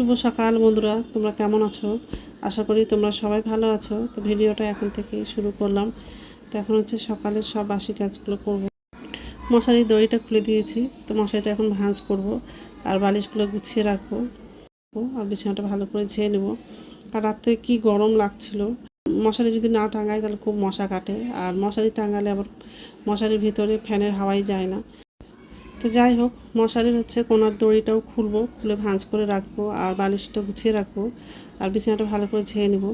শুভ সকাল বন্ধুরা, তোমরা কেমন আছো? আশা করি তোমরা সবাই ভালো আছো। তো ভিডিওটা এখন থেকে শুরু করলাম। তো এখন হচ্ছে সকালের সব বাসি কাজগুলো করব। মশারি দড়িটা খুলে দিয়েছি। তো মশারিটা এখন ভাঁজ করব আর বালিশগুলো গুছিয়ে রাখব। আর বিছানাটা ভালো করে ঝেয়ে নেব। আর রাত্রে কি গরম লাগছিল? মশারি যদি না টাঙাই তাহলে খুব মশা কাটে। আর মশারি টাঙালে আবার মশারির ভিতরে ফ্যানের হাওয়াই যায় না। তো যাই হোক, মশারির হচ্ছে কোনার দড়িটাও খুলবো, খুলে ভাঁজ করে রাখব আর বালিশটা গুছিয়ে রাখব আর বিছানাটা ভালো করে ঝেয়ে নেব।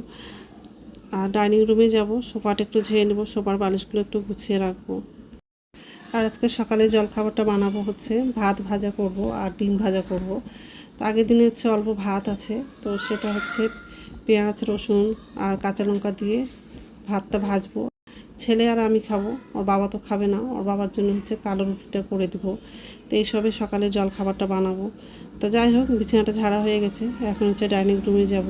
আর ডাইনিং রুমে যাব, সোফাটা একটু ঝেয়ে নেব, সোফার বালিশগুলো একটু গুছিয়ে রাখব। আর আজকে সকালে জলখাবারটা বানাবো হচ্ছে, ভাত ভাজা করব আর ডিম ভাজা করব। তো আগের দিনে হচ্ছে অল্প ভাত আছে, তো সেটা হচ্ছে পেঁয়াজ, রসুন আর কাঁচা লঙ্কা দিয়ে ভাতটা ভাজবো। ছেলে আর আমি খাব, ওর বাবা তো খাবে না, ওর বাবার জন্য হচ্ছে কালো রুটিটা করে দেবো। তো এইসবে সকালে জল খাবারটা বানাবো। তো যাই হোক, বিছানাটা ঝাড়া হয়ে গেছে, এখন হচ্ছে ডাইনিং রুমে যাব।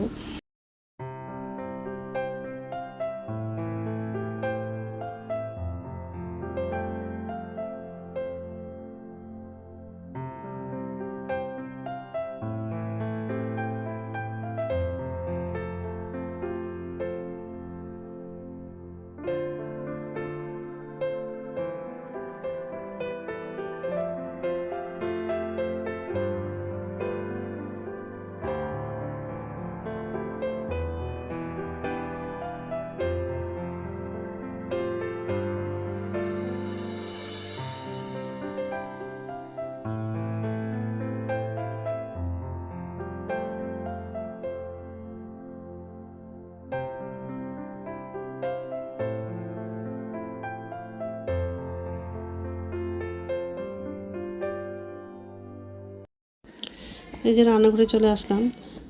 এই যে রান্নাঘরে চলে আসলাম।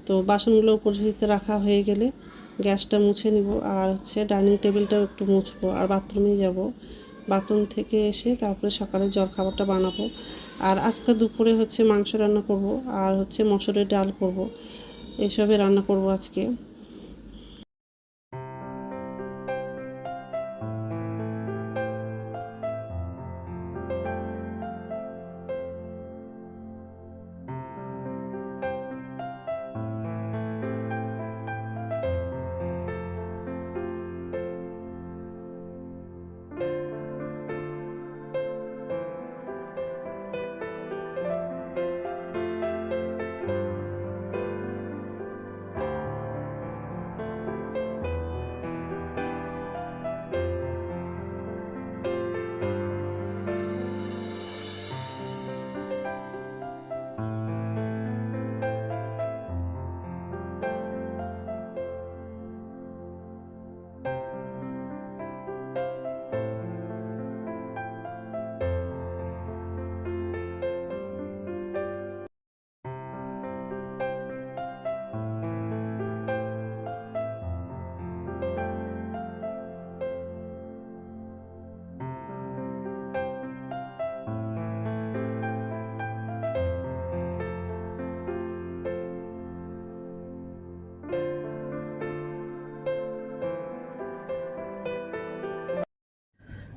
তো বাসনগুলো পরিচিত রাখা হয়ে গেলে গ্যাসটা মুছে নিব আর হচ্ছে ডাইনিং টেবিলটাও একটু মুছবো আর বাথরুমে যাব। বাথরুম থেকে এসে তারপরে সকালে জল খাবারটা বানাবো। আর আজকে দুপুরে হচ্ছে মাংস রান্না করব আর হচ্ছে মসুরের ডাল করব। এসবে রান্না করব আজকে।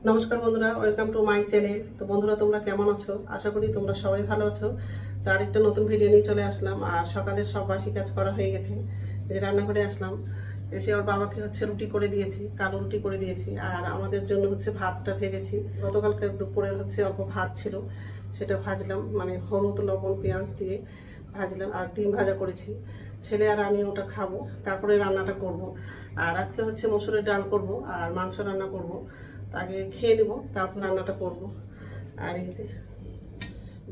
নমস্কার বন্ধুরা ওয়েলকাম টু মাই চ্যানেল তো বন্ধুরা, তোমরা কেমন আছো? আশা করি তোমরা সবাই ভালো আছো। তো আরেকটা নতুন ভিডিও নিয়ে চলে আসলাম, আর সকালের সব বাসি কাজ করা হয়ে গেছে। যে রান্না করে আসলাম, এসে ওর বাবাকে হচ্ছে রুটি করে দিয়েছি, কালো রুটি করে দিয়েছি, আর আমাদের জন্য হচ্ছে ভাতটা ভেজেছি। গতকালকে দুপুরের হচ্ছে অল্প ভাত ছিল, সেটা ভাজলাম মানে হলুদ, লবণ, পেঁয়াজ দিয়ে ভাজলাম, আর ডিম ভাজা করেছি। ছেলে আর আমি ওটা খাব, তারপরে রান্নাটা করব। আর আজকে হচ্ছে মসুরের ডাল করব, আর মাংস রান্না করব। আগে খেয়ে নেব, তারপর রান্নাটা করব। আর যে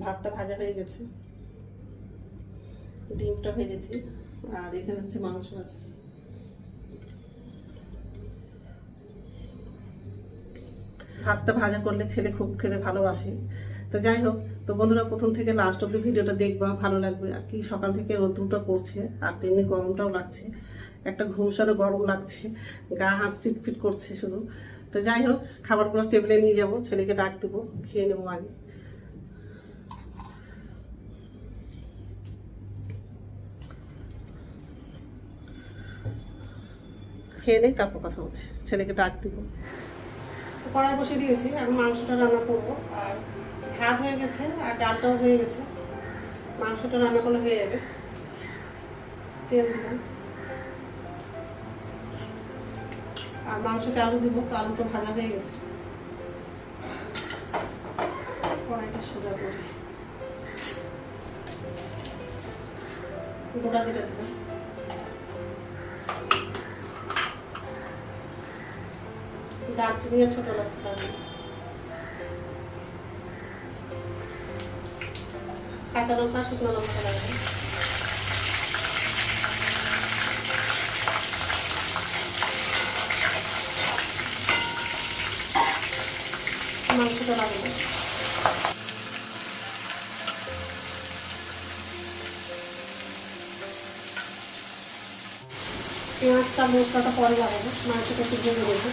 ভাতটা ভাজা হয়ে গেছে, ডিমটা ভেজেছি, আর এখানে হচ্ছে মাংস আছে। ভাতটা ভাজা করলে ছেলে খুব খেতে ভালোবাসে। তো যাই হোক, তো বন্ধুরা প্রথম থেকে লাস্ট অব্দি ভিডিওটা দেখবা ভালো লাগবে। আর কি সকাল থেকে রোদ্রুটা পড়ছে, আর তেমনি গরমটাও লাগছে। একটা ঘুমসানো গরম লাগছে, গা হাত চিটফিট করছে শুধু। তো যাই হোক, খাবারগুলো টেবিলে নিয়ে যাব, ছেলেকে ডাক দেবো, খেয়ে নেব আগে। খেয়ে নেই, তারপর কথা বলছি। ছেলেকে ডাক দিব। কড়াই বসিয়ে দিয়েছি, এখন মাংসটা রান্না করব। আর ভাত হয়ে গেছে, আর ডালটাও হয়ে গেছে। মাংসটা রান্না করলে হয়ে যাবে। তেল দিলাম। আর মাংসতে আলু দিব, তো আলুটা ভাজা হয়ে গেছে। কড়াইটা সোজা করি। গোটা জিরা দিলাম। দারচিনি আর ছোট দিলাম কাঁচা লঙ্কা, শুকনো লঙ্কা লাগবে। মাংসটা লাগবে পেঁয়াজটা মশলাটা পরে লাগাবো মাংসটা একটু ভেজে নেব।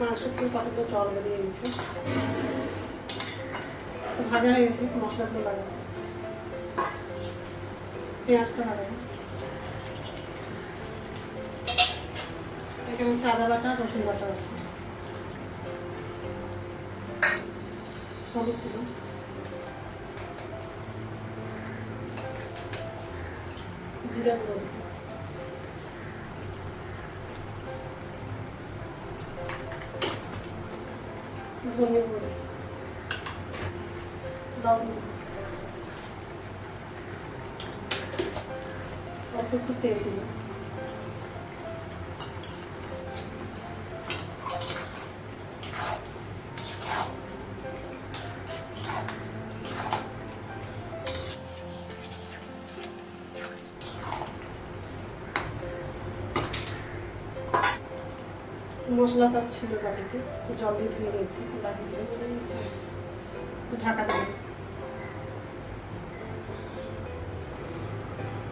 মাংস কতগুলো জল গেছে। তো ভাজা হয়ে গেছে মশলাগুলো লাগাবো পেঁয়াজটা লাগাবো এখানে হচ্ছে আদা বাটা, রসুন বাটা আছে। হলুদ ধনে অল্প একটু তেল দিলাম মশলা তার ছিল বাটিতে জল দিয়ে ধুয়ে নিয়েছি বাটি দিয়ে ধুয়ে নিয়েছি ঢাকা দেবো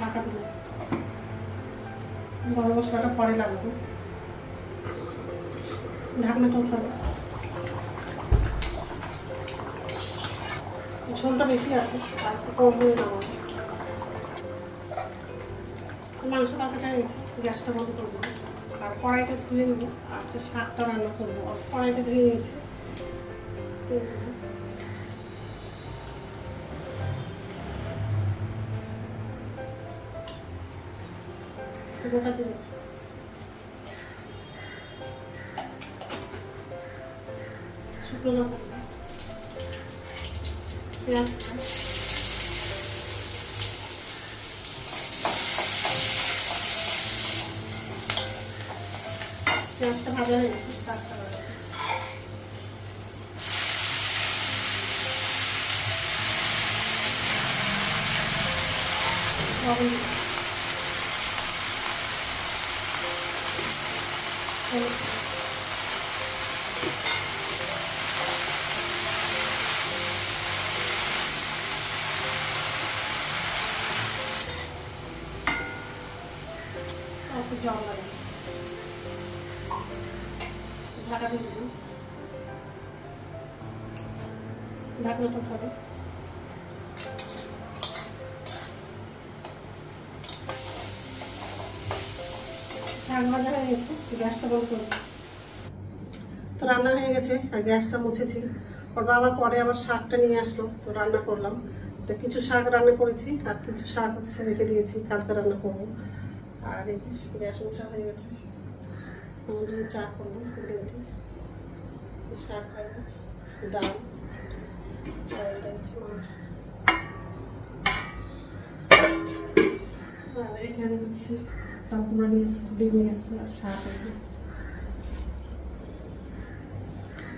ঢাকা দিলাম গরম মশলাটা পরে লাগবে। ঢাকনাটা উঠাবো। ঝোলটা বেশি আছে আর একটু কম নামাবো মাংস তরকারিটা হয়েছে গ্যাসটা বন্ধ করে দেবো। আর কড়াইটা ধুয়ে নেব, আর হচ্ছে শাকটা রান্না করব। কড়াইটা ধুয়ে নিয়েছি। গোটা জিরে শুকনো লঙ্কা পেঁয়াজ পেঁয়াজটা ভাজা হয়ে গেছে শাকটা ভাজা হয়ে শাক ভাজা হয়ে গেছে গ্যাসটা বন্ধ করব তো রান্না হয়ে গেছে, আর গ্যাসটা মুছেছি। ওর বাবা পরে আবার শাকটা নিয়ে আসলো, তো রান্না করলাম। তো কিছু শাক রান্না করেছি, আর কিছু শাক হচ্ছে রেখে দিয়েছি, কালকে রান্না করব। আর এই যে গ্যাস মোছা হয়ে গেছে। চা করলাম শাক ভাজা, ডাল এটা হচ্ছে আর এখানে হচ্ছে চাল কুমড়া নিয়ে ডিম নিয়ে এসেছি আর শাক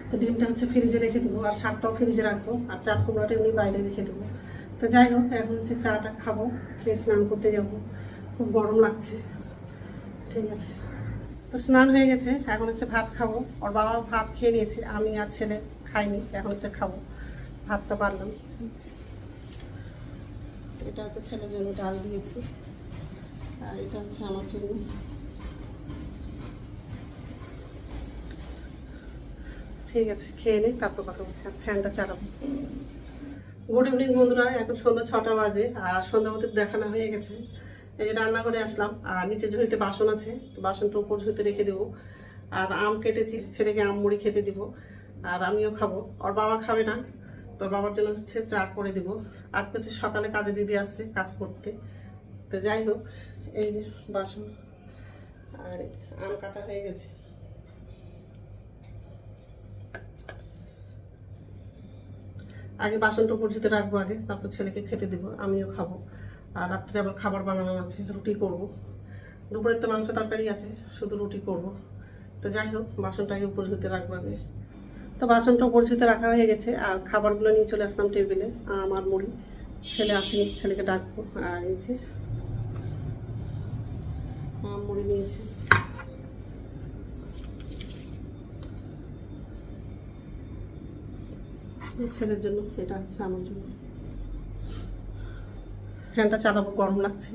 তো ডিমটা হচ্ছে ফ্রিজে রেখে দেবো, আর শাকটাও ফ্রিজে রাখব, আর চাল কুমড়াটা এমনি বাইরে রেখে দেবো। তো যাই হোক, এখন হচ্ছে চাটা খাব, খেয়ে স্নান করতে যাব। খুব গরম লাগছে। ঠিক আছে। তো স্নান হয়ে গেছে, এখন হচ্ছে ভাত খাব। ওর বাবা ভাত খেয়ে নিয়েছে, আমি আর ছেলে খাইনি, এখন হচ্ছে খাব। ভাতটা পারলাম। এটা হচ্ছে ছেলের জন্য ডাল দিয়েছি। আর এটা হচ্ছে আমার জন্য। ঠিক আছে, খেয়ে নিই তারপর কথা বলছি। ফ্যানটা চালাবো। গুড ইভিনিং বন্ধুরা, এখন সন্ধ্যা ছটা বাজে, আর সন্ধ্যাবতী দেখানো হয়ে গেছে। এই যে রান্না করে আসলাম, আর নিচে ঝুড়িতে বাসন আছে, তো বাসনটা উপর ঝুড়িতে রেখে দেবো। আর আম কেটেছি, ছেলেকে আম মুড়ি খেতে দিব, আর আমিও খাব। ওর বাবা খাবে না তোর বাবার জন্য হচ্ছে চা করে দিব। আজকে হচ্ছে সকালে কাজে দিদি আসছে কাজ করতে। তো যাই হোক এই যে বাসন। আর আম কাটা হয়ে গেছে। আগে বাসনটা উপর ঝুতে রাখব আগে, তারপর ছেলেকে খেতে দিব, আমিও খাব। আর রাত্রে আবার খাবার বানানো আছে, রুটি করব। দুপুরের তো মাংস তরকারি আছে, শুধু রুটি করব। তো যাই হোক, বাসনটা আগে উপর ঝুতে রাখব আগে। তো বাসনটা উপর ঝুতে রাখা হয়ে গেছে, আর খাবারগুলো নিয়ে চলে আসলাম টেবিলে, আমার মুড়ি। ছেলে আসেনি, ছেলেকে ডাকবো। আর এই যে নিয়েছে। ছেলের জন্য, এটা হচ্ছে আমার জন্য। ফ্যানটা চালাবো, গরম লাগছে।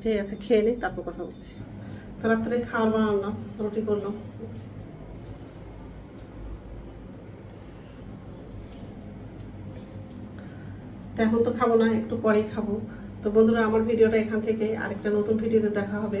ঠিক আছে, খেয়ে তারপর কথা বলছি। রাত্রে বানালাম রুটি করলাম। তো এখন তো খাব না, একটু পরেই খাব। তো বন্ধুরা, আমার ভিডিওটা এখান থেকে, আরেকটা নতুন ভিডিওতে দেখা হবে।